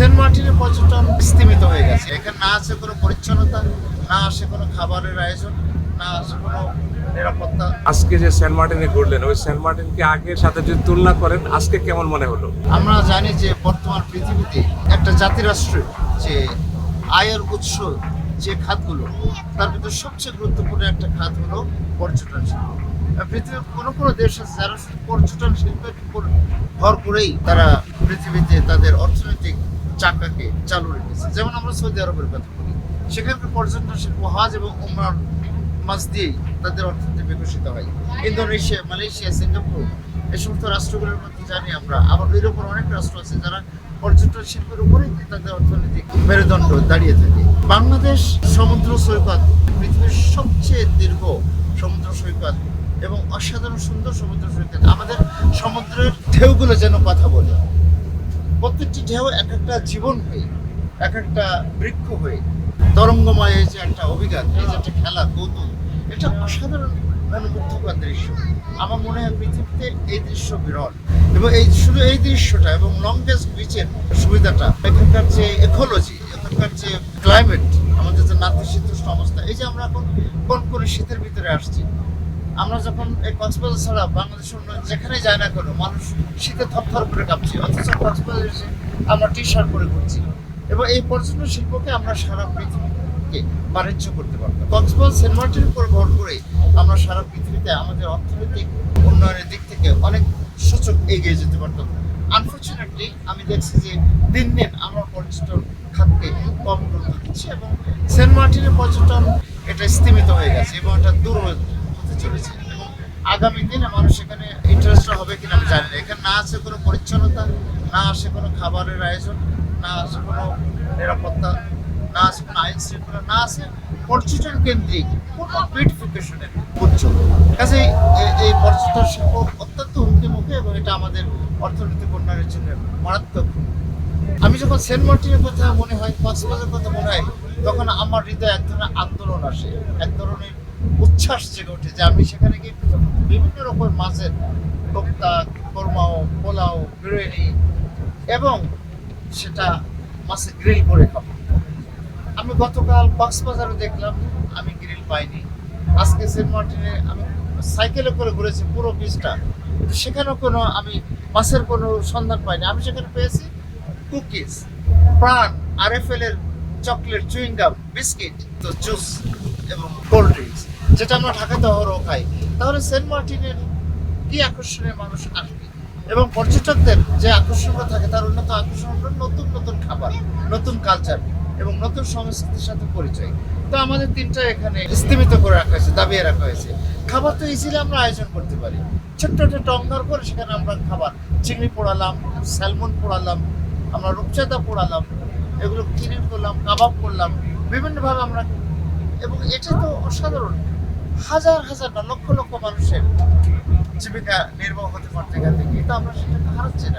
Saint মার্টিনের পর্যটন স্তীমিত হয়ে গেছে। এখানে না আছে কোনো পরিচ্ছন্নতা না আসে কোনো খাবারের আয়োজন না আসে কোনো নিরাপত্তা। আজকে যে সেন্ট মার্টিনে ঘুরলেন ওই সেন্ট মার্টিনকে আগের সাথে যদি তুলনা করেন আজকে কেমন মনে হলো? আমরা জানি যে বর্তমান পৃথিবীতে একটা জাতিরাষ্ট্রের যে আয়ের উৎস যে খাতগুলো তার ভিতরে সবচেয়ে গুরুত্বপূর্ণ একটা খাত হলো পর্যটন শিল্প। পৃথিবীর কোনো কোনো দেশ আছে যারা পর্যটন শিল্পের উপর ভর করেই তারা পৃথিবীতে তাদের অর্থনৈতিক চাকাকে চালু রেখেছে। যেমন আমরা সৌদি আরবের কথা বলি, সেখানকার পর্যটন শিল্প হজ এবং উমরান মাছ দিয়েই তাদের অর্থনীতি বিকশিত হয়। ইন্দোনেশিয়া, মালয়েশিয়া, সিঙ্গাপুর, এই সমস্ত রাষ্ট্রগুলোর মধ্যে জানি আমরা। আবার এরকম অনেক রাষ্ট্র আছে যারা পর্যটন শিল্পের উপরেই তাদের অর্থনৈতিক মেরুদণ্ড দাঁড়িয়ে থাকে। বাংলাদেশ সমুদ্র সৈকত, পৃথিবীর সবচেয়ে দীর্ঘ সমুদ্র সৈকত এবং অসাধারণ সুন্দর সমুদ্র সৈকত। আমাদের সমুদ্রের ঢেউগুলো যেন কথা বলে। প্রত্যেকটি ঢেউ এক একটা জীবন হয়ে, এক একটা বৃক্ষ হয়ে। তরঙ্গময় এই যে একটা অভিজ্ঞতা এই যে একটা খেলা, কৌতুক, এটা অসাধারণ মনোমুগ্ধকর দৃশ্য। আমার মনে হয় পৃথিবীতে এই দৃশ্য বিরল। এবং এই শুধু এই দৃশ্যটা এবং লংগেস্ট বিচের সুবিধাটা, এখানকার যে ইকোলজি এখানকার যে ক্লাইমেট আমাদের যে নাতিশীতোষ্ণ অবস্থা, এই যে আমরা এখন কোন কোন শীতের ভিতরে আসছি আমরা যখন এই কক্সবাজার ছাড়া বাংলাদেশের অন্য যেখানে যায় না কেন, মানুষ শীতে থরথর করে কাঁপছি, অথচ কক্সবাজার এসে আমরা টি শার্ট পরে ঘুরছি এবং এই পর্যটন শিল্পকে আমরা সারা পৃথিবীকে বাণিজ্য করতে পারতাম কক্সবাজার সেন্ট মার্টিনের উপর ভর করে আমরা সারা পৃথিবীতে আমাদের অর্থনৈতিক উন্নয়নের দিক থেকে অনেক সূচক এগিয়ে যেতে পারতাম। আনফর্চুনেটলি আমি দেখছি যে দিন দিন আমরা পর্যটন খাতকে কম গুরুত্ব দিচ্ছি এবং সেন্ট মার্টিনের পর্যটন এটা স্তীমিত হয়ে গেছে এবং এটা দূর হতে চলেছে। আগামী দিনে মানুষ এখানে ইন্টারেস্টেড হবে কিনা আমি জানি না। এখানে না আছে কোনো পরিচ্ছন্নতা, না আসে কোনো খাবারের আয়োজন, না আসে কোনো নিরাপত্তা, না আছে কোনো আইন শৃঙ্খলা, না আছে পর্যটন কেন্দ্রিক কোনো বিউটিফিকেশনের কাজেই এ- এই পর্যটন শিল্প অত্যন্ত হুমকি মুখে এবং এটা আমাদের অর্থনৈতিক উন্নয়নের জন্য মারাত্মক। আমি যখন সেন্ট মার্টিনের কথা মনে হয়, কক্সবাজারের কথা মনে হয়, তখন আমার হৃদয়ে এক ধরনের আন্দোলন আসে। এক ধরনের উচ্ছ্বাস জেগে যে আমি সেখানে গিয়ে বিভিন্ন রকমের মাছের কোপ্তা, কোরমাও, পোলাও বিরিয়ানি এবং সেটা মাছের গ্রিল করে খাব। আমি গতকাল কক্সবাজারে দেখলাম, আমি গ্রিল পাইনি। আজকে সেন্ট মার্টিনে আমি সাইকেলে করে ঘুরেছি পুরো বিচটা সেখানেও কোনো আমি মাছের কোনো সন্ধান পাইনি। আমি সেখানে পেয়েছি কুকিজ, প্রাণ, আর এফ এর চকলেট, চুইংগাম, বিস্কিট, তো জুস। এবং কোল্ড ড্রিঙ্কস যেটা আমরা ঢাকাতে অহরহ খাই, তাহলে সেন্ট মার্টিনের কি আকর্ষণে মানুষ আসবে এবং পর্যটকদের যে আকর্ষণটা থাকে, তার অন্যতম আকর্ষণ হলো নতুন নতুন খাবার, নতুন কালচার এবং নতুন সংস্কৃতির সাথে পরিচয়। তো আমাদের তিনটা এখানে স্থিমিত করে রাখা হয়েছে, দাবিয়ে রাখা হয়েছে। খাবার তো ইজিলি আমরা আয়োজন করতে পারি। ছোট্ট একটা টঙ্গার করে সেখানে আমরা খাবার, চিংড়ি পোড়ালাম স্যালমন পোড়ালাম, আমরা রূপচাঁদা পোড়ালাম, এগুলো কিনে করলাম, কাবাব করলাম, বিভিন্নভাবে আমরা এবং এটা তো অসাধারণ। হাজার হাজার না লক্ষ লক্ষ মানুষের জীবিকা নির্বাহ হতে পারছে এখান থেকে কিন্তু আমরা সেটাকে হারাচ্ছি না।